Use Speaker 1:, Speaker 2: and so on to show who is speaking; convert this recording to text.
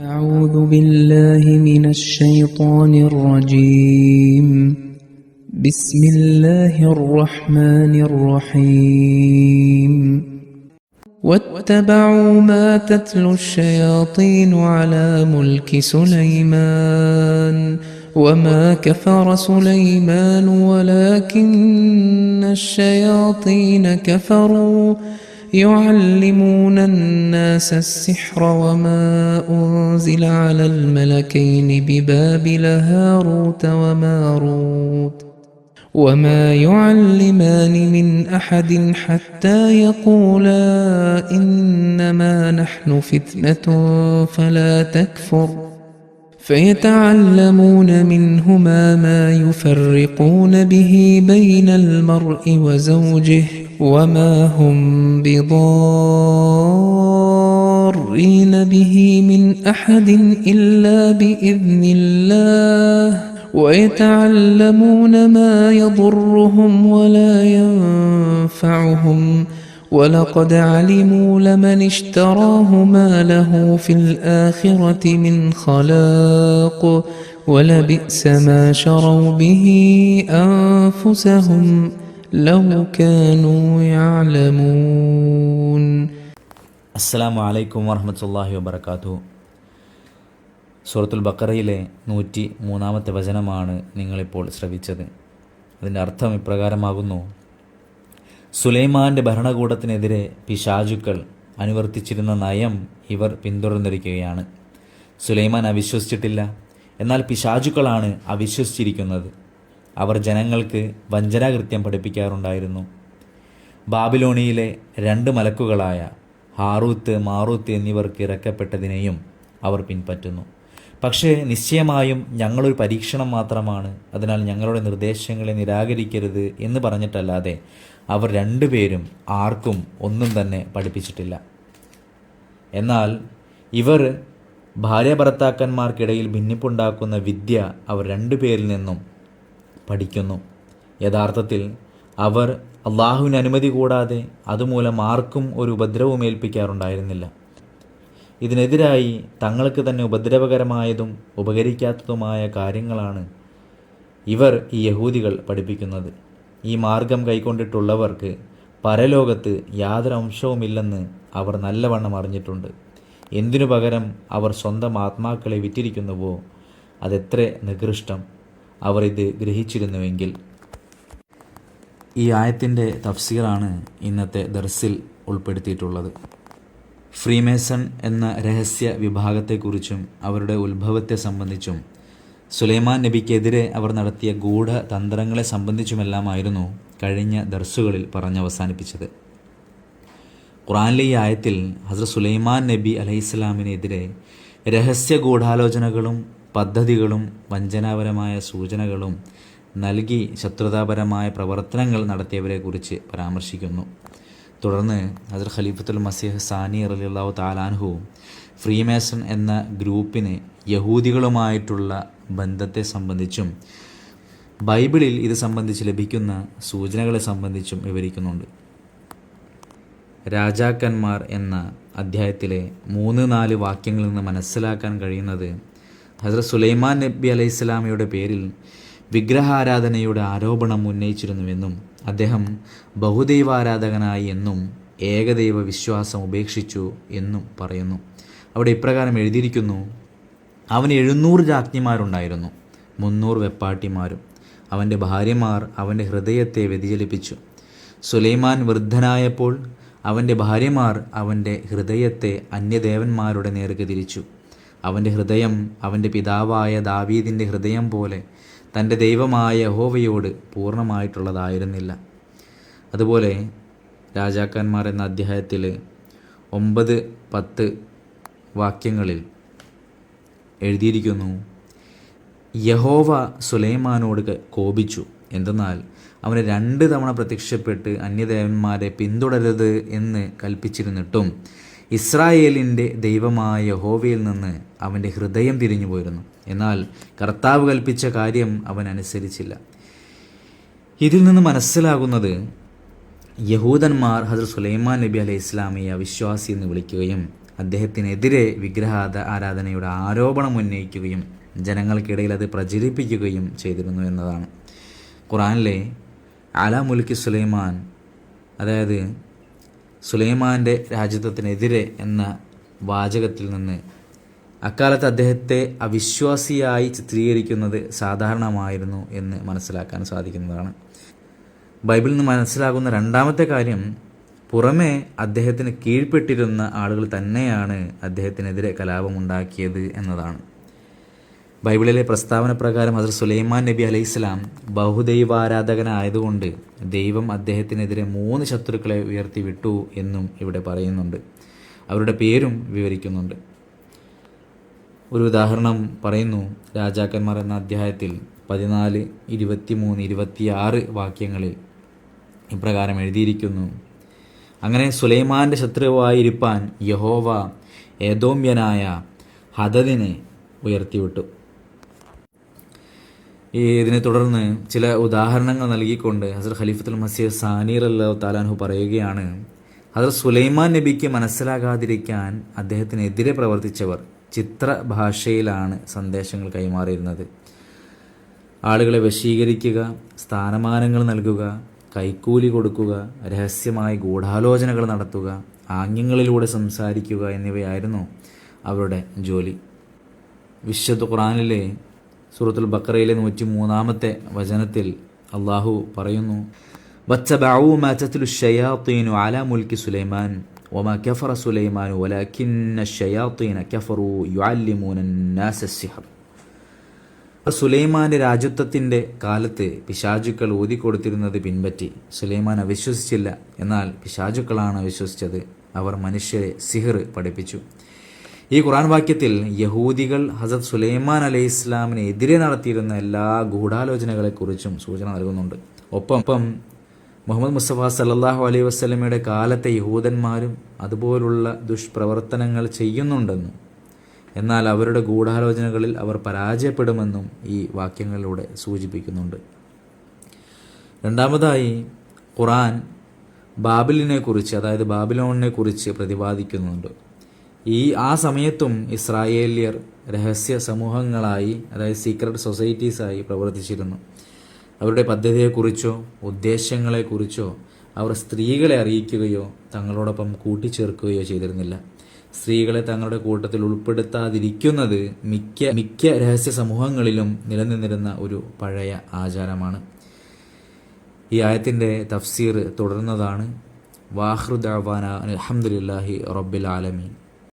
Speaker 1: أعوذ بالله من الشيطان الرجيم. بسم الله الرحمن الرحيم. واتبعوا ما تتلو الشياطين على ملك سليمان وما كفر سليمان ولكن الشياطين كفروا يعلمون الناس السحر وما أنزل على الملكين ببابل هاروت وماروت وما يعلمان من أحد حتى يقولا إنما نحن فتنة فلا تكفر فيتعلمون منهما ما يفرقون به بين المرء وزوجه وما هم بضارين به من أحد إلا بإذن الله ويتعلمون ما يضرهم ولا ينفعهم ولقد علموا لمن اشتراه ما له في الآخرة من خلاق ولبئس ما شروا به أنفسهم لو كانوا يعلمون
Speaker 2: അസ്സാം വലൈക്കും വറഹമത്തല്ലാഹി വബർക്കാത്തു സൂറത്തുൽ ബക്കറയിലെ നൂറ്റി മൂന്നാമത്തെ വചനമാണ് നിങ്ങളിപ്പോൾ ശ്രവിച്ചത് അതിൻ്റെ അർത്ഥം ഇപ്രകാരമാകുന്നു സുലൈമാന്റെ ഭരണകൂടത്തിനെതിരെ പിശാചുക്കൾ അനുവർത്തിച്ചിരുന്ന നയം ഇവർ പിന്തുടർന്നിരിക്കുകയാണ്. സുലൈമാൻ അവിശ്വസിച്ചിട്ടില്ല. എന്നാൽ പിശാചുക്കളാണ് അവിശ്വസിച്ചിരിക്കുന്നത്. അവർ ജനങ്ങൾക്ക് വഞ്ചനാകൃത്യം പഠിപ്പിക്കാറുണ്ടായിരുന്നു. ബാബിലോണിയിലെ രണ്ട് മലക്കുകളായ ഹാറൂത്ത് മാറൂത്ത് എന്നിവർക്ക് ഇറക്കപ്പെട്ടതിനെയും അവർ പിൻപറ്റുന്നു. പക്ഷേ നിശ്ചയമായും ഞങ്ങളൊരു പരീക്ഷണം മാത്രമാണ്. അതിനാൽ ഞങ്ങളുടെ നിർദ്ദേശങ്ങളെ നിരാകരിക്കരുത് എന്ന് പറഞ്ഞിട്ടല്ലാതെ അവർ രണ്ടുപേരും ആർക്കും ഒന്നും തന്നെ പഠിപ്പിച്ചിട്ടില്ല. എന്നാൽ ഇവർ ഭാര്യ ഭർത്താക്കന്മാർക്കിടയിൽ ഭിന്നിപ്പുണ്ടാക്കുന്ന വിദ്യ അവർ രണ്ടുപേരിൽ നിന്നും പഠിക്കുന്നു. യഥാർത്ഥത്തിൽ അവർ അള്ളാഹുവിന് അനുമതി കൂടാതെ അതുമൂലം ആർക്കും ഒരു ഉപദ്രവവും ഏൽപ്പിക്കാറുണ്ടായിരുന്നില്ല. ഇതിനെതിരായി തങ്ങൾക്ക് തന്നെ ഉപദ്രവകരമായതും ഉപകരിക്കാത്തതുമായ കാര്യങ്ങളാണ് ഇവർ ഈ യഹൂദികൾ പഠിപ്പിക്കുന്നത്. ഈ മാർഗം കൈക്കൊണ്ടിട്ടുള്ളവർക്ക് പരലോകത്ത് യാതൊരു അംശവുമില്ലെന്ന് അവർ നല്ലവണ്ണം അറിഞ്ഞിട്ടുണ്ട്. എന്തിനു പകരം അവർ സ്വന്തം ആത്മാക്കളെ വിറ്റിരിക്കുന്നുവോ? അതെത്ര നികൃഷ്ടം. അവർ ഇത് ഗ്രഹിച്ചിരുന്നുവെങ്കിൽ. ഈ ആയത്തിന്റെ തഫ്സീറാണ് ഇന്നത്തെ ദർസിൽ ഉൾപ്പെടുത്തിയിട്ടുള്ളത്. ഫ്രീമേസൺ എന്ന രഹസ്യ വിഭാഗത്തെക്കുറിച്ചും അവരുടെ ഉത്ഭവത്തെ സംബന്ധിച്ചും സുലൈമാൻ നബിക്കെതിരെ അവർ നടത്തിയ ഗൂഢ തന്ത്രങ്ങളെ സംബന്ധിച്ചുമെല്ലാമായിരുന്നു കഴിഞ്ഞ ദർസുകളിൽ പറഞ്ഞവസാനിപ്പിച്ചത്. ഖുറാനിലെ ഈ ആയത്തിൽ ഹസ്രത് സുലൈമാൻ നബി അലൈഹിസ്ലാമിനെതിരെ രഹസ്യ ഗൂഢാലോചനകളും പദ്ധതികളും വഞ്ചനാപരമായ സൂചനകളും നൽകി ശത്രുതാപരമായ പ്രവർത്തനങ്ങൾ നടത്തിയവരെക്കുറിച്ച് പരാമർശിക്കുന്നു. തുടർന്ന് ഹസർ ഖലീഫത്തുൽ മസീഹ് സാനി റലിള്ളാഹു താലാൻഹുവും ഫ്രീമേസൺ എന്ന ഗ്രൂപ്പിന് യഹൂദികളുമായിട്ടുള്ള ബന്ധത്തെ സംബന്ധിച്ചും ബൈബിളിൽ ഇത് സംബന്ധിച്ച് ലഭിക്കുന്ന സൂചനകളെ സംബന്ധിച്ചും വിവരിക്കുന്നുണ്ട്. രാജാക്കന്മാർ എന്ന അധ്യായത്തിലെ മൂന്ന് നാല് വാക്യങ്ങളിൽ നിന്ന് മനസ്സിലാക്കാൻ കഴിയുന്നത് ഹസരത് സുലൈമാൻ നബി അലൈഹി സ്വലാമയുടെ പേരിൽ വിഗ്രഹാരാധനയുടെ ആരോപണം ഉന്നയിച്ചിരുന്നുവെന്നും അദ്ദേഹം ബഹുദൈവാരാധകനായി എന്നും ഏകദൈവ വിശ്വാസം ഉപേക്ഷിച്ചു എന്നും പറയുന്നു. അവിടെ ഇപ്രകാരം എഴുതിയിരിക്കുന്നു. അവന് എഴുന്നൂറ് രാജ്ഞിമാരുണ്ടായിരുന്നു മുന്നൂറ് വെപ്പാട്ടിമാരും. അവന്റെ ഭാര്യമാർ അവന്റെ ഹൃദയത്തെ വ്യതിചലിപ്പിച്ചു. സുലൈമാൻ വൃദ്ധനായപ്പോൾ അവന്റെ ഭാര്യമാർ അവന്റെ ഹൃദയത്തെ അന്യദേവന്മാരുടെ നേർക്ക് തിരിച്ചു. അവന്റെ ഹൃദയം അവന്റെ പിതാവായ ദാവീദിന്റെ ഹൃദയം പോലെ തന്റെ ദൈവമായ യഹോവയോട് പൂർണമായിട്ടുള്ളതായിരുന്നില്ല. അതുപോലെ രാജാക്കന്മാർ എന്ന അധ്യായത്തിൽ ഒമ്പത് പത്ത് വാക്യങ്ങളിൽ എഴുതിയിരിക്കുന്നു യഹോവ സുലൈമാനോട് കോപിച്ചു. എന്തെന്നാൽ അവന് രണ്ട് തവണ പ്രത്യക്ഷപ്പെട്ട് അന്യദേവന്മാരെ പിന്തുടരരുത് എന്ന് കൽപ്പിച്ചിരുന്നിട്ടും ഇസ്രായേലിന്റെ ദൈവമായ യഹോവയിൽ നിന്ന് അവന്റെ ഹൃദയം തിരിഞ്ഞു പോയിരുന്നു. എന്നാൽ കർത്താവ് കൽപ്പിച്ച കാര്യം അവൻ അനുസരിച്ചില്ല. ഇതിൽ നിന്ന് മനസ്സിലാകുന്നത് യഹൂദന്മാർ ഹസർ സുലൈമാൻ നബി അലൈഹി ഇസ്ലാമിയെ അവിശ്വാസി എന്ന് വിളിക്കുകയും അദ്ദേഹത്തിനെതിരെ വിഗ്രഹ ആരാധനയുടെ ആരോപണം ഉന്നയിക്കുകയും ജനങ്ങൾക്കിടയിൽ അത് പ്രചരിപ്പിക്കുകയും ചെയ്തിരുന്നു എന്നതാണ്. ഖുറാനിലെ അല മുൽക്കി സുലൈമാൻ അതായത് സുലൈമാന്റെ രാജ്യത്വത്തിനെതിരെ എന്ന വാചകത്തിൽ നിന്ന് അക്കാലത്ത് അദ്ദേഹത്തെ അവിശ്വാസിയായി ചിത്രീകരിക്കുന്നത് സാധാരണമായിരുന്നു എന്ന് മനസ്സിലാക്കാൻ സാധിക്കുന്നതാണ്. ബൈബിളിൽ നിന്ന് മനസ്സിലാകുന്ന രണ്ടാമത്തെ കാര്യം പുറമെ അദ്ദേഹത്തിന് കീഴ്പ്പെട്ടിരുന്ന ആളുകൾ തന്നെയാണ് അദ്ദേഹത്തിനെതിരെ കലാപമുണ്ടാക്കിയത് എന്നതാണ്. ബൈബിളിലെ പ്രസ്താവന പ്രകാരം ഹസർ സുലൈമാൻ നബി അലൈഹി ഇസ്ലാം ബഹുദൈവാരാധകനായതുകൊണ്ട് ദൈവം അദ്ദേഹത്തിനെതിരെ മൂന്ന് ശത്രുക്കളെ ഉയർത്തി വിട്ടു എന്നും ഇവിടെ പറയുന്നുണ്ട്. അവരുടെ പേരും വിവരിക്കുന്നുണ്ട്. ഒരു ഉദാഹരണം പറയുന്നു. രാജാക്കന്മാർ എന്ന അധ്യായത്തിൽ പതിനാല് ഇരുപത്തി മൂന്ന് ഇരുപത്തിയാറ് വാക്യങ്ങളിൽ ഇപ്രകാരം എഴുതിയിരിക്കുന്നു. അങ്ങനെ സുലൈമാന്റെ ശത്രുവായിരിക്കാൻ യഹോവ ഏതോമ്യനായ ഹദദിനെ ഉയർത്തിവിട്ടു. ഈ ഇതിനെ തുടർന്ന് ചില ഉദാഹരണങ്ങൾ നൽകിക്കൊണ്ട് ഹസർ ഖലീഫത്തുൽ മസീദ് സാനീർ അല്ലാഹു താലാൻഹു പറയുകയാണ് ഹസർ സുലൈമാൻ നബിക്ക് മനസ്സിലാകാതിരിക്കാൻ അദ്ദേഹത്തിനെതിരെ പ്രവർത്തിച്ചവർ ചിത്ര ഭാഷയിലാണ് സന്ദേശങ്ങൾ കൈമാറിയിരുന്നത്. ആളുകളെ വശീകരിക്കുക സ്ഥാനമാനങ്ങൾ നൽകുക കൈക്കൂലി കൊടുക്കുക രഹസ്യമായി ഗൂഢാലോചനകൾ നടത്തുക ആംഗ്യങ്ങളിലൂടെ സംസാരിക്കുക എന്നിവയായിരുന്നു അവരുടെ ജോലി വിശുദ്ധ ഖുറാനിലെ സൂറത്തുൽ ബക്കറയിലെ നൂറ്റി മൂന്നാമത്തെ വചനത്തിൽ അള്ളാഹു പറയുന്നു വച്ചബഊ മാ തത്ലു الشياطين على ملك سليمان وما كفر سليمان ولكن الشياطين كفروا يعلمون الناس السحر സുലൈമാന്റെ രാജ്യത്വത്തിന്റെ കാലത്ത് പിശാചുക്കൾ ഊതിക്കൊടുത്തിരുന്നത് പിൻപറ്റി. സുലൈമാൻ അവിശ്വസിച്ചില്ല. എന്നാൽ പിശാചുക്കളാണ് വിശ്വസിച്ചത് അവർ മനുഷ്യരെ സിഹർ പഠിപ്പിച്ചു. ഈ ഖുറാൻ വാക്യത്തിൽ യഹൂദികൾ ഹസത് സുലൈമാൻ അലൈഹി ഇസ്ലാമിന് എതിരെ നടത്തിയിരുന്ന എല്ലാ ഗൂഢാലോചനകളെക്കുറിച്ചും സൂചന നൽകുന്നുണ്ട്. ഒപ്പം ഒപ്പം മുഹമ്മദ് മുസ്തഫ സല്ലാഹു അലൈഹി വസ്ലമയുടെ കാലത്തെ യഹൂദന്മാരും അതുപോലുള്ള ദുഷ്പ്രവർത്തനങ്ങൾ ചെയ്യുന്നുണ്ടെന്നും എന്നാൽ അവരുടെ ഗൂഢാലോചനകളിൽ അവർ പരാജയപ്പെടുമെന്നും ഈ വാക്യങ്ങളിലൂടെ സൂചിപ്പിക്കുന്നുണ്ട്. രണ്ടാമതായി ഖുറാൻ ബാബിലിനെ കുറിച്ച് അതായത് ബാബിലോണിനെ കുറിച്ച് പ്രതിപാദിക്കുന്നുണ്ട്. ഈ ആ സമയത്തും ഇസ്രായേലിയർ രഹസ്യ സമൂഹങ്ങളായി അതായത് സീക്രട്ട് സൊസൈറ്റീസായി പ്രവർത്തിച്ചിരുന്നു. അവരുടെ പദ്ധതിയെക്കുറിച്ചോ ഉദ്ദേശങ്ങളെക്കുറിച്ചോ അവർ സ്ത്രീകളെ അറിയിക്കുകയോ തങ്ങളോടൊപ്പം കൂട്ടിച്ചേർക്കുകയോ ചെയ്തിരുന്നില്ല. സ്ത്രീകളെ തങ്ങളുടെ കൂട്ടത്തിൽ ഉൾപ്പെടുത്താതിരിക്കുന്നത് മിക്ക മിക്ക രഹസ്യ സമൂഹങ്ങളിലും നിലനിന്നിരുന്ന ഒരു പഴയ ആചാരമാണ്. ഈ ആയത്തിന്റെ തഫ്സീർ തുടർന്നതാണ്. വാഹൃദാവാന അലഹമുല്ലാഹി റബ്ബിൽ ആലമീൻ.